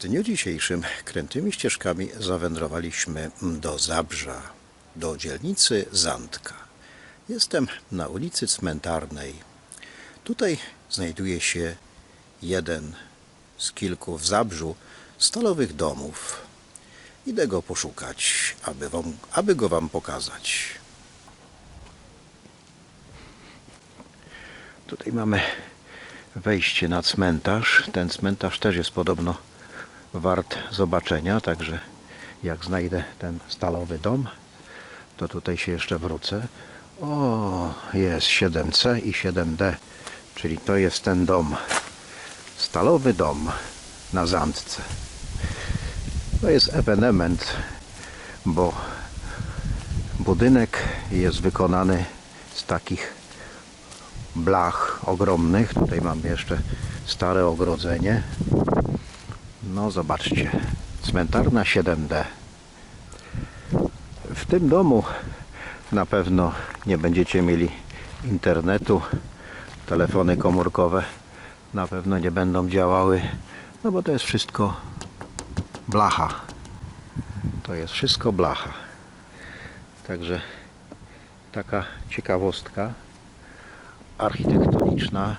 dniu dzisiejszym krętymi ścieżkami zawędrowaliśmy do Zabrza, do dzielnicy Zandka. Jestem na ulicy Cmentarnej. Tutaj znajduje się jeden z kilku w Zabrzu stalowych domów. Idę go poszukać, aby, wam, aby go Wam pokazać. Tutaj mamy wejście na cmentarz. Ten cmentarz też jest podobno wart zobaczenia, także jak znajdę ten stalowy dom, to tutaj się jeszcze wrócę. O, jest 7C i 7D, czyli to jest ten dom. Stalowy dom na Zandce. To jest ewenement, bo budynek jest wykonany z takich blach ogromnych. Tutaj mamy jeszcze stare ogrodzenie. No zobaczcie, cmentarna 7D. W tym domu na pewno nie będziecie mieli internetu. Telefony komórkowe na pewno nie będą działały, no bo to jest wszystko blacha. To jest wszystko blacha. Także taka ciekawostka architektoniczna.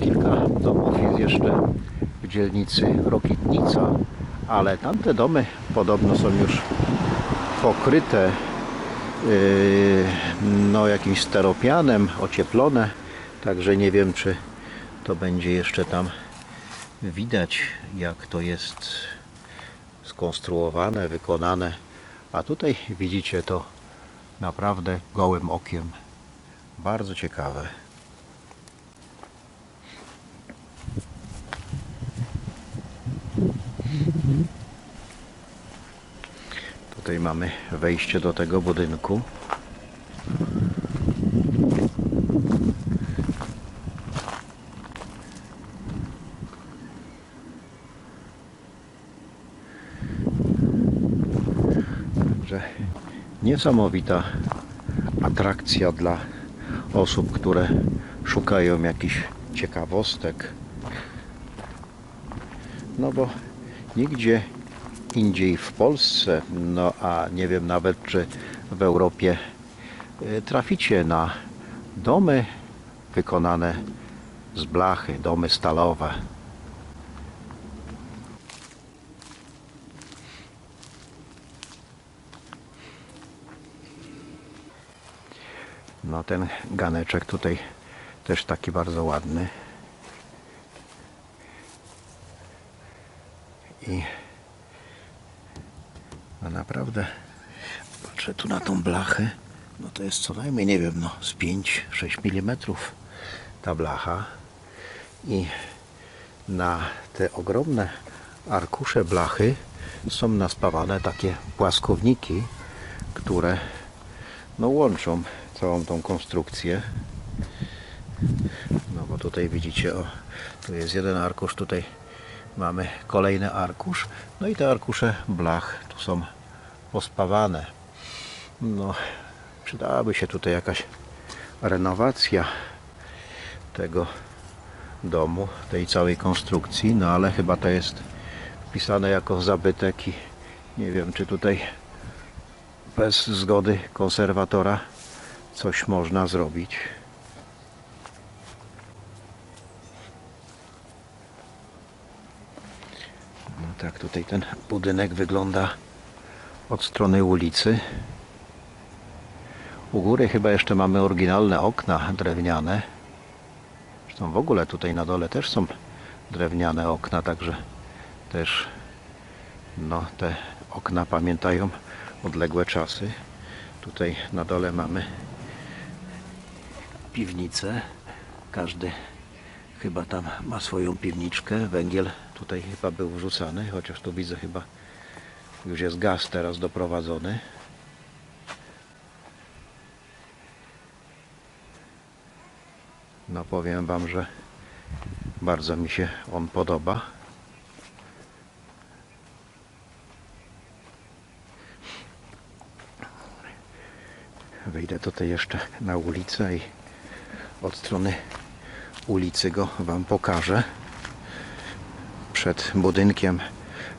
Kilka domów jest jeszcze w dzielnicy Rokitnica, ale tamte domy podobno są już pokryte yy, no, jakimś steropianem, ocieplone, także nie wiem czy to będzie jeszcze tam widać jak to jest skonstruowane, wykonane. A tutaj widzicie to naprawdę gołym okiem. Bardzo ciekawe. Tutaj mamy wejście do tego budynku. Także niesamowita atrakcja dla osób, które szukają jakichś ciekawostek. No bo nigdzie indziej w Polsce, no a nie wiem nawet czy w Europie y, traficie na domy wykonane z blachy, domy stalowe. No ten ganeczek tutaj też taki bardzo ładny. I no naprawdę patrzę tu na tą blachę. No to jest co najmniej, nie wiem, no z 5-6 mm ta blacha. I na te ogromne arkusze blachy są naspawane takie płaskowniki, które no łączą całą tą konstrukcję. No bo tutaj widzicie, o, tu jest jeden arkusz, tutaj mamy kolejny arkusz. No i te arkusze blach tu są pospawane. No, przydałaby się tutaj jakaś renowacja tego domu, tej całej konstrukcji, no ale chyba to jest wpisane jako zabytek i nie wiem, czy tutaj bez zgody konserwatora coś można zrobić. No tak, tutaj ten budynek wygląda od strony ulicy. U góry chyba jeszcze mamy oryginalne okna drewniane. Zresztą w ogóle tutaj na dole też są drewniane okna, także też no, te okna pamiętają odległe czasy. Tutaj na dole mamy piwnicę. Każdy chyba tam ma swoją piwniczkę. Węgiel tutaj chyba był wrzucany, chociaż tu widzę chyba już jest gaz teraz doprowadzony. No powiem Wam, że bardzo mi się on podoba. Wyjdę tutaj jeszcze na ulicę i od strony ulicy go Wam pokażę. Przed budynkiem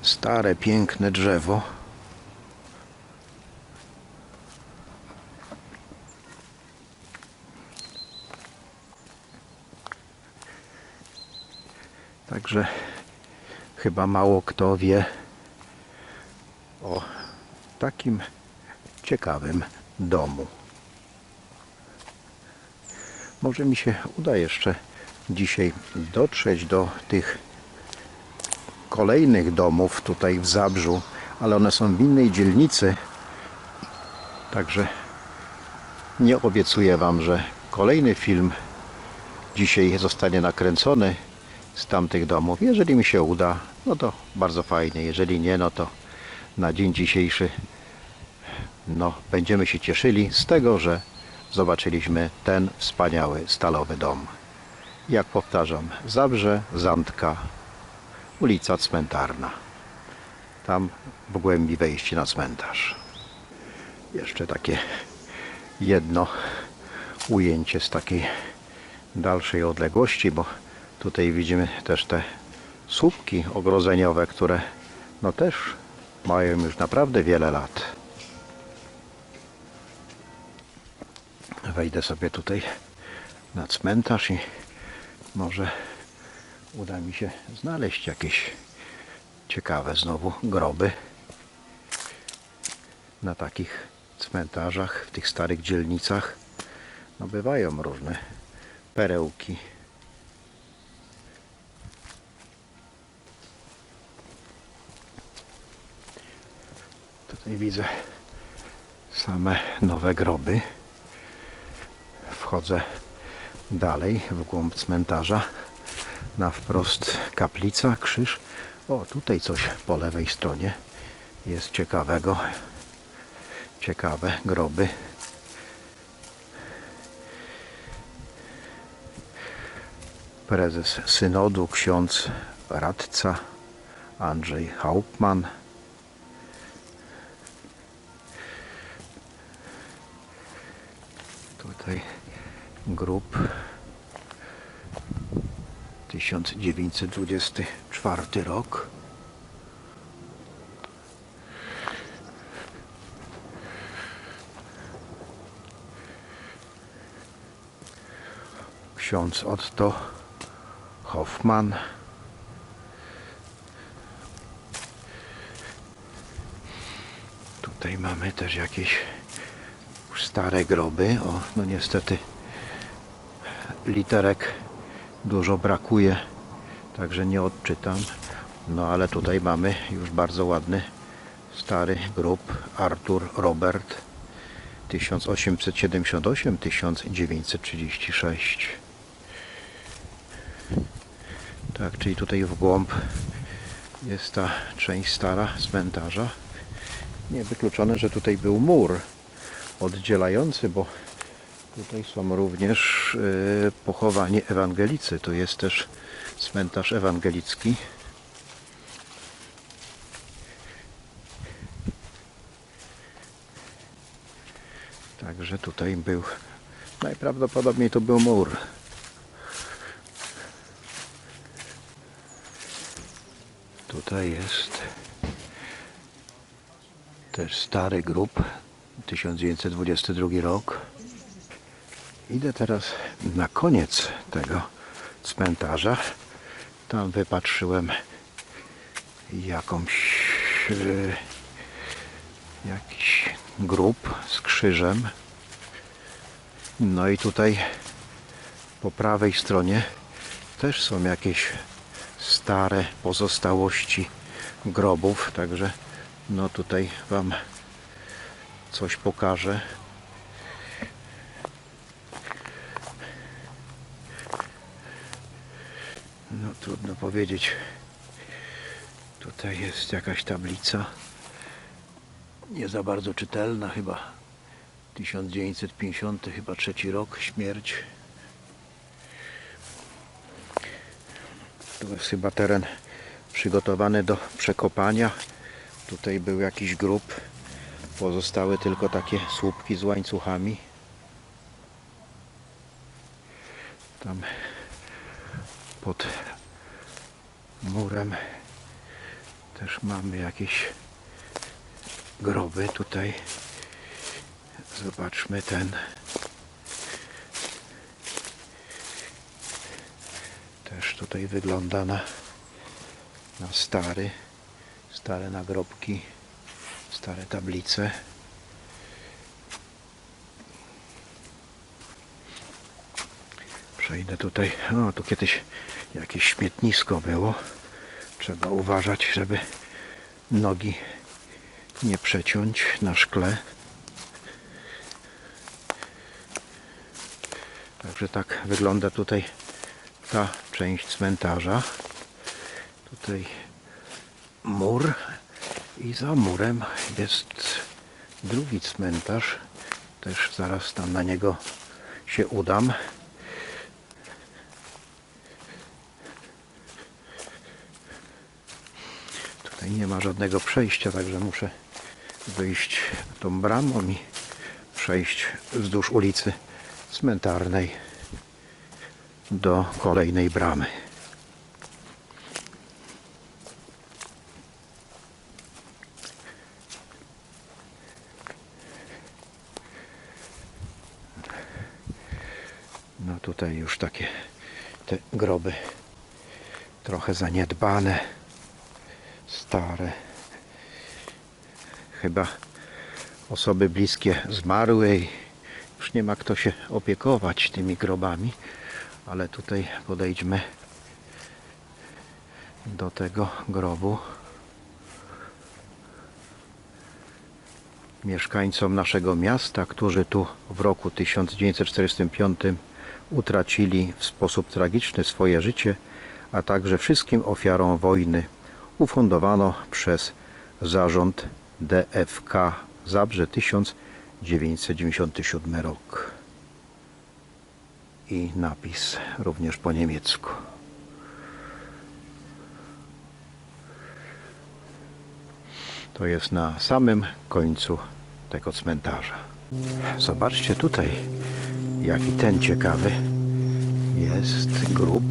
stare, piękne drzewo. Także chyba mało kto wie o takim ciekawym domu. Może mi się uda jeszcze dzisiaj dotrzeć do tych kolejnych domów tutaj w Zabrzu, ale one są w innej dzielnicy. Także nie obiecuję Wam, że kolejny film dzisiaj zostanie nakręcony z tamtych domów. Jeżeli mi się uda, no to bardzo fajnie. Jeżeli nie, no to na dzień dzisiejszy no, będziemy się cieszyli z tego, że zobaczyliśmy ten wspaniały stalowy dom. Jak powtarzam, Zabrze, Zandka, ulica Cmentarna. Tam w głębi wejście na cmentarz. Jeszcze takie jedno ujęcie z takiej dalszej odległości, bo tutaj widzimy też te słupki ogrodzeniowe, które no też mają już naprawdę wiele lat. Wejdę sobie tutaj na cmentarz i może uda mi się znaleźć jakieś ciekawe znowu groby na takich cmentarzach, w tych starych dzielnicach. No bywają różne perełki. Tutaj widzę same nowe groby. Wchodzę dalej w głąb cmentarza. Na wprost kaplica, krzyż. O, tutaj coś po lewej stronie jest ciekawego. Ciekawe groby. Prezes synodu, ksiądz radca Andrzej Hauptmann. Tutaj grób 1924 rok. Ksiądz Otto Hoffmann. Tutaj mamy też jakieś stare groby. O, no niestety literek dużo brakuje, także nie odczytam. No ale tutaj mamy już bardzo ładny stary grób Artur Robert 1878-1936. Tak, czyli tutaj w głąb jest ta część stara cmentarza. Niewykluczone, że tutaj był mur oddzielający, bo tutaj są również y, pochowani ewangelicy. Tu jest też cmentarz ewangelicki. Także tutaj był, najprawdopodobniej to był mur. Tutaj jest też stary grób, 1922 rok. Idę teraz na koniec tego cmentarza. Tam wypatrzyłem jakąś e, jakiś grób z krzyżem. No i tutaj po prawej stronie też są jakieś stare pozostałości grobów, także no tutaj wam coś pokażę. No trudno powiedzieć. Tutaj jest jakaś tablica. Nie za bardzo czytelna chyba. 1950 chyba trzeci rok śmierć. Tu jest chyba teren przygotowany do przekopania. Tutaj był jakiś grób. Pozostały tylko takie słupki z łańcuchami. Tam pod murem też mamy jakieś groby tutaj. Zobaczmy ten. Też tutaj wygląda na, na stary, stare nagrobki, stare tablice. Przejdę tutaj. O, tu kiedyś jakieś śmietnisko było. Trzeba uważać, żeby nogi nie przeciąć na szkle. Także tak wygląda tutaj ta część cmentarza. Tutaj mur i za murem jest drugi cmentarz. Też zaraz tam na niego się udam. Nie ma żadnego przejścia, także muszę wyjść tą bramą i przejść wzdłuż ulicy cmentarnej do kolejnej bramy. No tutaj już takie te groby trochę zaniedbane, stare. Chyba osoby bliskie zmarłej. Już nie ma kto się opiekować tymi grobami, ale tutaj podejdźmy do tego grobu. Mieszkańcom naszego miasta, którzy tu w roku 1945 utracili w sposób tragiczny swoje życie, a także wszystkim ofiarom wojny ufundowano przez zarząd DFK Zabrze 1997 rok. I napis również po niemiecku. To jest na samym końcu tego cmentarza. Zobaczcie tutaj, jaki ten ciekawy jest grób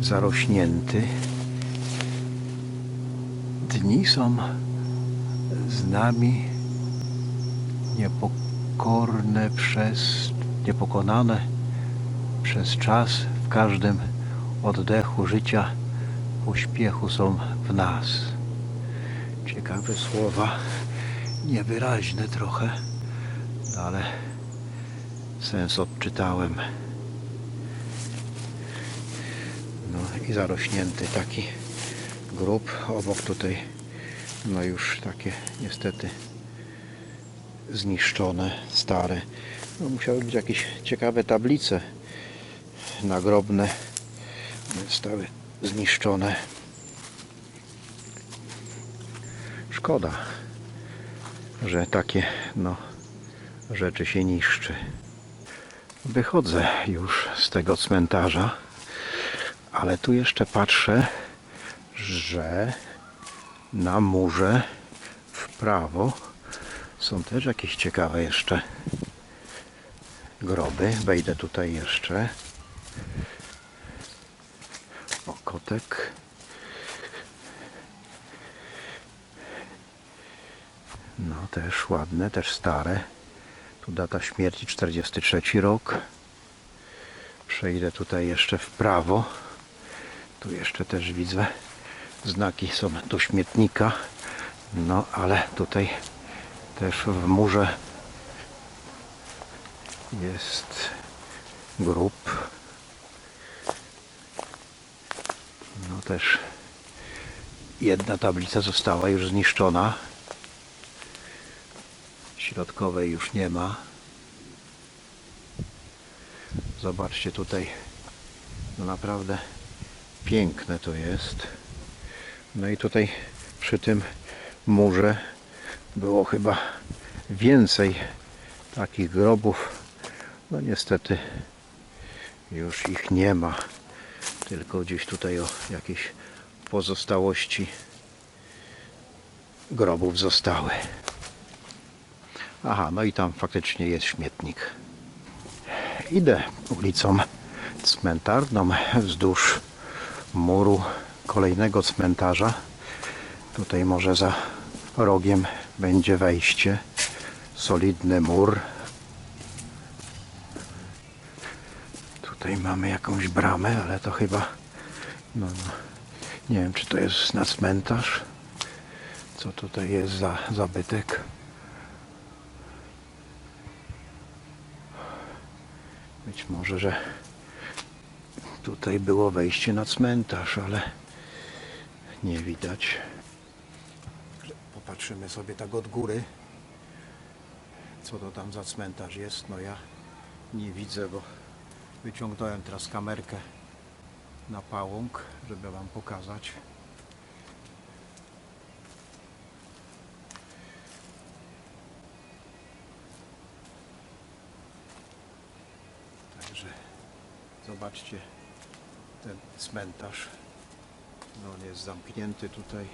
zarośnięty. Dni są z nami niepokorne przez, niepokonane przez czas w każdym oddechu życia uśpiechu są w nas. Ciekawe słowa, niewyraźne trochę, no ale sens odczytałem. No i zarośnięty taki grób obok tutaj no już takie niestety zniszczone, stare. No, musiały być jakieś ciekawe tablice nagrobne. Zostały zniszczone. Szkoda, że takie no, rzeczy się niszczy. Wychodzę już z tego cmentarza, ale tu jeszcze patrzę, że na murze w prawo są też jakieś ciekawe jeszcze groby. Wejdę tutaj jeszcze. O, kotek. No też ładne, też stare. Tu data śmierci 43 rok. Przejdę tutaj jeszcze w prawo. Tu jeszcze też widzę znaki są do śmietnika. No ale tutaj też w murze jest grób. No też jedna tablica została już zniszczona. Środkowej już nie ma. Zobaczcie tutaj. No naprawdę piękne to jest. No i tutaj przy tym murze było chyba więcej takich grobów. No niestety już ich nie ma. Tylko gdzieś tutaj o jakieś pozostałości grobów zostały. Aha, no i tam faktycznie jest śmietnik. Idę ulicą cmentarną wzdłuż muru kolejnego cmentarza. Tutaj może za rogiem będzie wejście. Solidny mur. Tutaj mamy jakąś bramę, ale to chyba no, no, nie wiem czy to jest na cmentarz. Co tutaj jest za zabytek? Być może, że tutaj było wejście na cmentarz, ale nie widać. Popatrzymy sobie tak od góry, co to tam za cmentarz jest. No ja nie widzę, bo wyciągnąłem teraz kamerkę na pałąk, żeby Wam pokazać. Także zobaczcie ten cmentarz. No on jest zamknięty tutaj.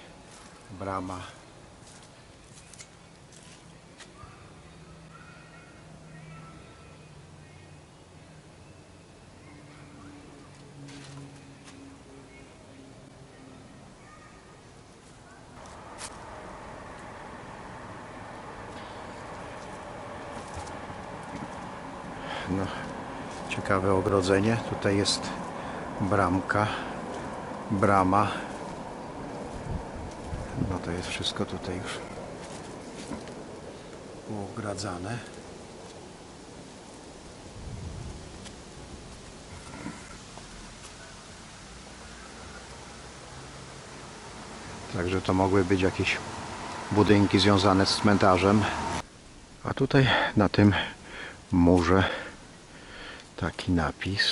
Brama. No, ciekawe ogrodzenie. Tutaj jest bramka, brama. No to jest wszystko tutaj już ogradzane. Także to mogły być jakieś budynki związane z cmentarzem. A tutaj na tym murze taki napis.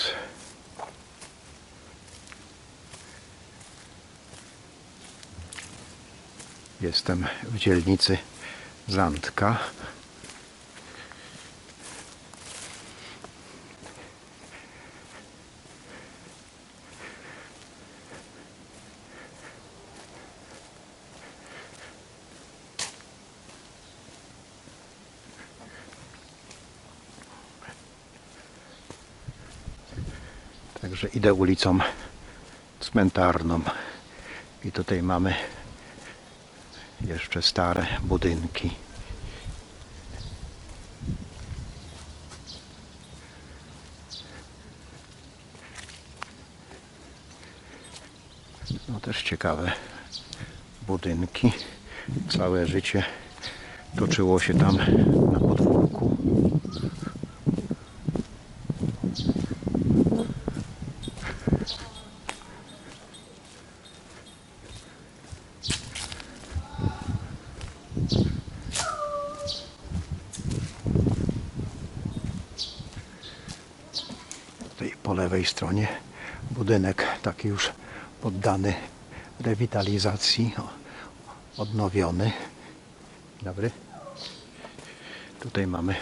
Jestem w dzielnicy Zantka. Także idę ulicą cmentarną i tutaj mamy jeszcze stare budynki. No też ciekawe budynki. Całe życie toczyło się tam na podwórku. Tutaj po lewej stronie budynek taki już poddany rewitalizacji, odnowiony. Dobry. Tutaj mamy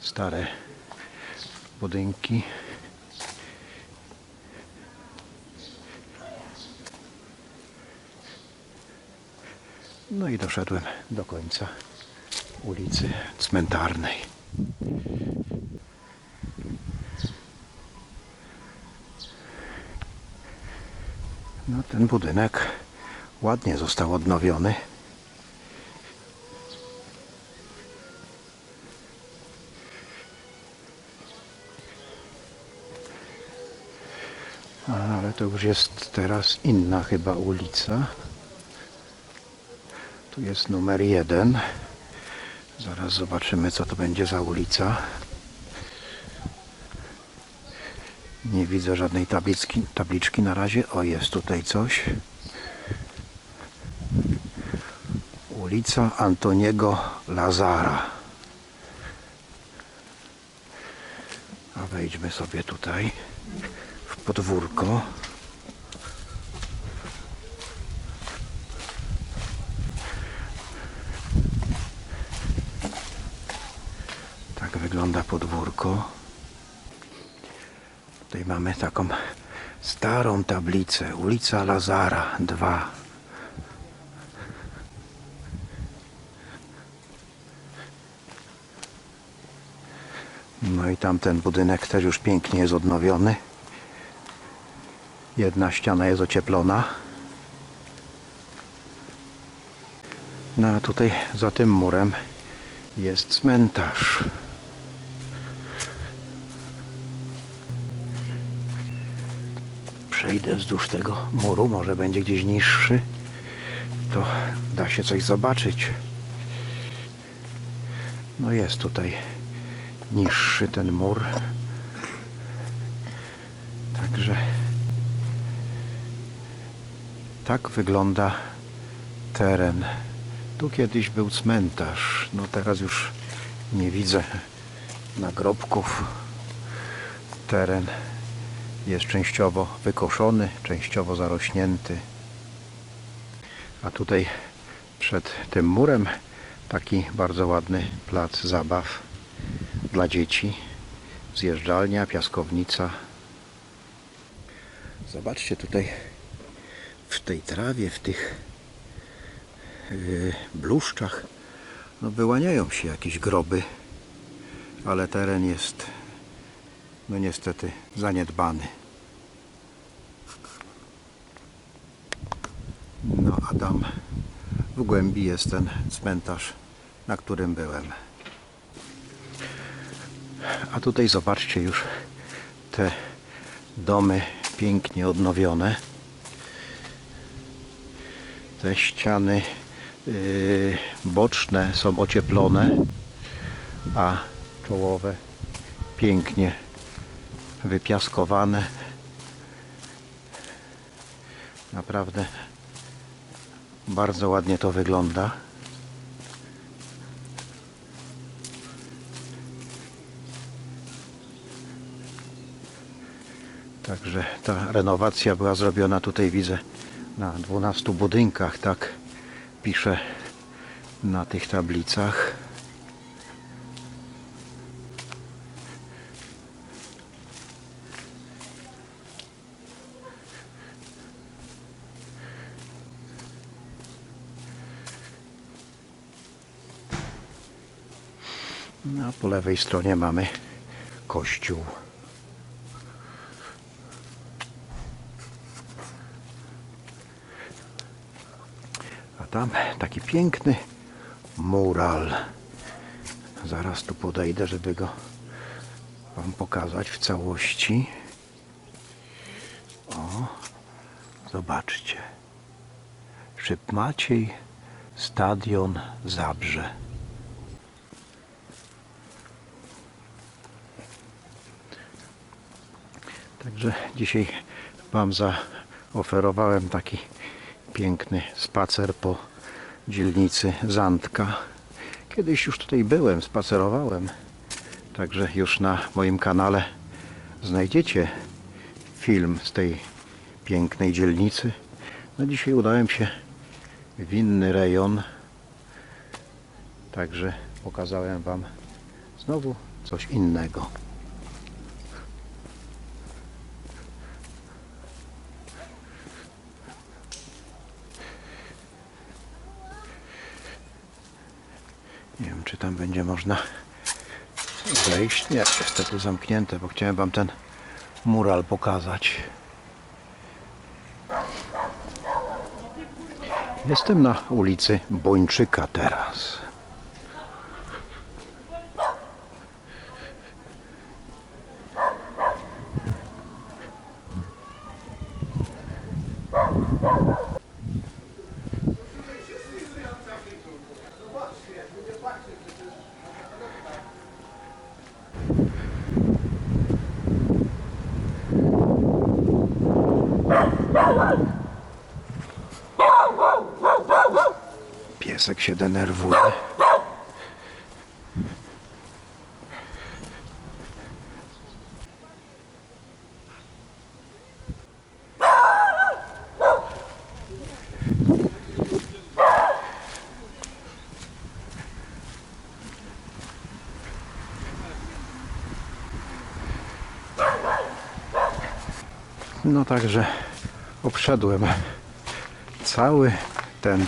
stare budynki. No i doszedłem do końca ulicy cmentarnej. No ten budynek ładnie został odnowiony. Ale to już jest teraz inna chyba ulica. Tu jest numer jeden. Zaraz zobaczymy co to będzie za ulica. Nie widzę żadnej tabliczki, tabliczki na razie. O, jest tutaj coś. Ulica Antoniego Lazara. A wejdźmy sobie tutaj w podwórko. Tak wygląda podwórko. Tutaj mamy taką starą tablicę. Ulica Lazara 2. No i tamten budynek też już pięknie jest odnowiony. Jedna ściana jest ocieplona. No a tutaj za tym murem jest cmentarz. Przejdę wzdłuż tego muru, może będzie gdzieś niższy. To da się coś zobaczyć. No jest tutaj niższy ten mur. Także tak wygląda teren. Tu kiedyś był cmentarz. No teraz już nie widzę nagrobków. Teren jest częściowo wykoszony, częściowo zarośnięty. A tutaj przed tym murem taki bardzo ładny plac zabaw dla dzieci. Zjeżdżalnia, piaskownica. Zobaczcie tutaj w tej trawie, w tych yy, bluszczach no wyłaniają się jakieś groby, ale teren jest no niestety zaniedbany. No a tam w głębi jest ten cmentarz, na którym byłem. A tutaj zobaczcie już te domy pięknie odnowione. Te ściany yy, boczne są ocieplone, a czołowe pięknie wypiaskowane. Naprawdę bardzo ładnie to wygląda. Także ta renowacja była zrobiona tutaj widzę na 12 budynkach, tak pisze na tych tablicach. No, a po lewej stronie mamy kościół. A tam taki piękny mural. Zaraz tu podejdę, żeby go Wam pokazać w całości. O, zobaczcie. Szyb Maciej, Stadion Zabrze. Także dzisiaj Wam zaoferowałem taki piękny spacer po dzielnicy Zantka. Kiedyś już tutaj byłem, spacerowałem. Także już na moim kanale znajdziecie film z tej pięknej dzielnicy. No dzisiaj udałem się w inny rejon. Także pokazałem Wam znowu coś innego. Nie wiem, czy tam będzie można wejść. Nie, niestety zamknięte, bo chciałem Wam ten mural pokazać. Jestem na ulicy Bończyka teraz. Się denerwuje. No także obszedłem cały ten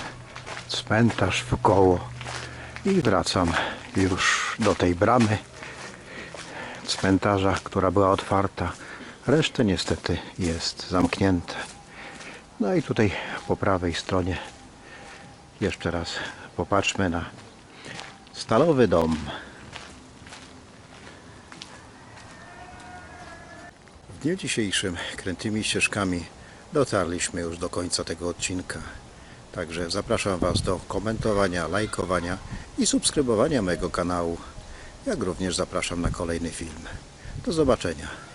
cmentarz wokoło i wracam już do tej bramy cmentarza, która była otwarta Resztę niestety jest zamknięte. No i tutaj po prawej stronie jeszcze raz popatrzmy na stalowy dom. W dniu dzisiejszym krętymi ścieżkami dotarliśmy już do końca tego odcinka. Także zapraszam Was do komentowania, lajkowania i subskrybowania mojego kanału, jak również zapraszam na kolejny film. Do zobaczenia.